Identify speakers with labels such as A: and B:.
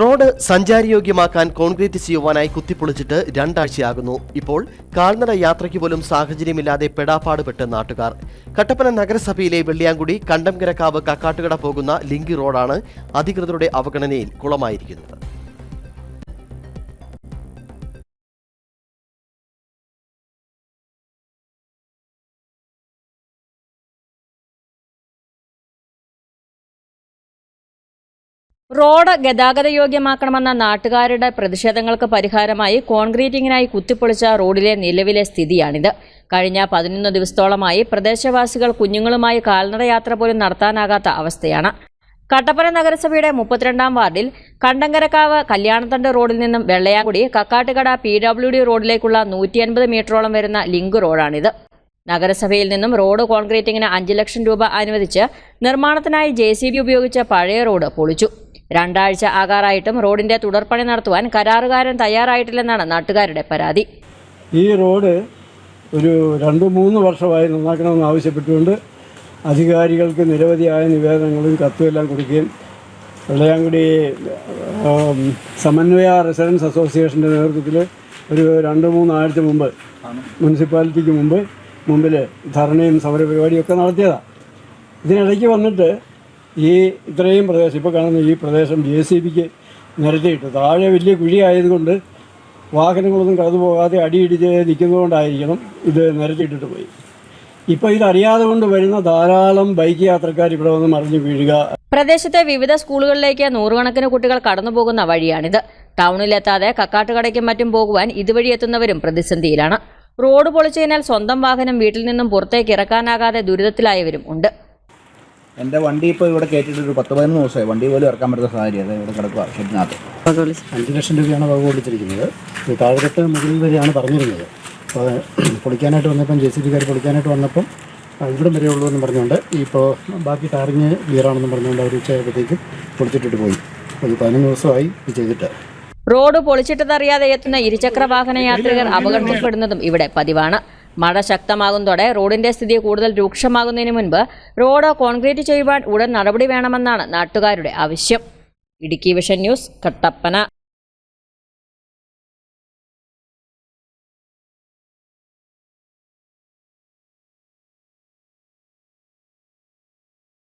A: Road സഞ്ചാരയോഗ്യമാക്കാൻ concrete ചെയ്യുവാനായി കുത്തിപ്പൊളിച്ചിട്ട് രണ്ടാഴ്ചയാകുന്നു. ഇപ്പോൾ കാൽനട യാത്രയ്ക്ക് പോലും സാഹചര്യമില്ലാതെ പെടാപ്പാടുപെട്ട് നാട്ടുകാർ. കട്ടപ്പന നഗരസഭയിലെ വെള്ളിയാങ്കുടി കണ്ടംകരക്കാവ് കക്കാട്ടുകട പോകുന്ന ലിങ്കി റോഡാണ് അധികൃതരുടെ അവഗണനയിൽ കുളമായിരിക്കുന്നത്.
B: റോഡ് ഗതാഗതയോഗ്യമാക്കണമെന്ന നാട്ടുകാരുടെ പ്രതിഷേധങ്ങൾക്ക് പരിഹാരമായി കോൺക്രീറ്റിംഗിനായി കുത്തിപ്പൊളിച്ച റോഡിലെ നിലവിലെ സ്ഥിതിയാണിത്. കഴിഞ്ഞ പതിനൊന്ന് ദിവസത്തോളമായി പ്രദേശവാസികൾ കുഞ്ഞുങ്ങളുമായി കാൽനടയാത്ര പോലും നടത്താനാകാത്ത അവസ്ഥയാണ്. കട്ടപ്പന നഗരസഭയുടെ മുപ്പത്തിരണ്ടാം വാർഡിൽ കണ്ടങ്കരക്കാവ് കല്യാണത്തണ്ട് റോഡിൽ നിന്നും Vellayamkudi Kakkattukada P W D റോഡിലേക്കുള്ള നൂറ്റി അൻപത് മീറ്ററോളം വരുന്ന ലിങ്ക് റോഡാണിത്. നഗരസഭയിൽ നിന്നും റോഡ് കോൺക്രീറ്റിങ്ങിന് അഞ്ച് ലക്ഷം രൂപ അനുവദിച്ച് നിർമ്മാണത്തിനായി ജെ ഉപയോഗിച്ച പഴയ റോഡ് പൊളിച്ചു. രണ്ടാഴ്ച ആകാറായിട്ടും റോഡിന്റെ തുടർപ്പണി നടത്തുവാൻ കരാറുകാരൻ തയ്യാറായിട്ടില്ലെന്നാണ് നാട്ടുകാരുടെ പരാതി.
C: ഈ റോഡ് ഒരു രണ്ട് മൂന്ന് വർഷമായി നന്നാക്കണമെന്ന് ആവശ്യപ്പെട്ടുകൊണ്ട് അധികാരികൾക്ക് നിരവധിയായ നിവേദനങ്ങളും കത്തും എല്ലാം കൊടുക്കുകയും വെള്ളയാങ്കുടി സമന്വയ റെസിഡൻസ് അസോസിയേഷന്റെ നേതൃത്വത്തിൽ ഒരു രണ്ട് മൂന്നാഴ്ച മുമ്പ് മുനിസിപ്പാലിറ്റിക്ക് മുമ്പ് മുമ്പിൽ ധർണയും സമരപരിപാടിയും ഒക്കെ നടത്തിയതാണ് ഇതിനിടയ്ക്ക് വന്നിട്ട് ഈ ഇത്രയും പ്രദേശം ഇപ്പോൾ കാണുന്ന ഈ പ്രദേശം ജെ സി ബിക്ക് നിരത്തിയിട്ട്. താഴെ വലിയ കുഴി ആയതുകൊണ്ട് വാഹനങ്ങളൊന്നും കടന്നു പോകാതെ അടിയിടിച്ച് നിൽക്കുന്നതുകൊണ്ടായിരിക്കണം ഇത് നിരത്തിയിട്ടിട്ട് പോയി. ഇപ്പോൾ ഇതറിയാതെ കൊണ്ട് വരുന്ന ധാരാളം ബൈക്ക് യാത്രക്കാർ ഇവിടെ വന്ന് മറിഞ്ഞു വീഴുക.
B: പ്രദേശത്തെ വിവിധ സ്കൂളുകളിലേക്ക് നൂറുകണക്കിന് കുട്ടികൾ കടന്നുപോകുന്ന വഴിയാണിത്. ടൗണിലെത്താതെ കക്കാട്ടുകടയ്ക്കും മറ്റും പോകുവാൻ ഇതുവഴി എത്തുന്നവരും പ്രതിസന്ധിയിലാണ്. റോഡ് പൊളിച്ചതിനാൽ സ്വന്തം വാഹനം വീട്ടിൽ നിന്നും പുറത്തേക്ക് ഇറക്കാനാകാതെ ദുരിതത്തിലായവരും ഉണ്ട്.
D: എന്റെ വണ്ടി ഇപ്പോൾ ഇവിടെ കയറ്റിയിട്ട് ഒരു പത്ത് പതിനൊന്ന് ദിവസമായി. വണ്ടി പോലും ഇറക്കാൻ പറ്റുന്ന സാഹചര്യം. അത് ഇവിടെ കിടക്കുക ഷെഡിനകത്ത്.
C: അഞ്ച് ലക്ഷം രൂപയാണ് വക കൊടുത്തിരിക്കുന്നത്. ഈ താഴെട്ട് മുകളിൽ വരെയാണ് പറഞ്ഞിരുന്നത്. അപ്പോൾ പൊളിക്കാനായിട്ട് വന്നപ്പം ജെ സി ബിക്കാർ പൊളിക്കാനായിട്ട് വന്നപ്പം ഇവിടം വരെ ഉള്ളൂ എന്ന് പറഞ്ഞുകൊണ്ട് ഇപ്പോൾ ബാക്കി ടാറിങ് ക്ലിയറാണെന്ന് പറഞ്ഞുകൊണ്ട് അവർ ഉച്ചയായപ്പോഴത്തേക്കും പൊളിച്ചിട്ടിട്ട് പോയി. ഒരു പതിനൊന്ന് ദിവസമായി ചെയ്തിട്ട്.
B: റോഡ് പൊളിച്ചിട്ടതറിയാതെ എത്തുന്ന ഇരുചക്ര വാഹന യാത്രികർ അപകടത്തിൽപ്പെടുന്നതും ഇവിടെ പതിവാണ്. മഴ ശക്തമാകുന്നതോടെ റോഡിന്റെ സ്ഥിതി കൂടുതൽ രൂക്ഷമാകുന്നതിന് മുൻപ് റോഡ് കോൺക്രീറ്റ് ചെയ്യുവാൻ ഉടൻ നടപടി വേണമെന്നാണ് നാട്ടുകാരുടെ ആവശ്യം. Idukki vision news Kattappana.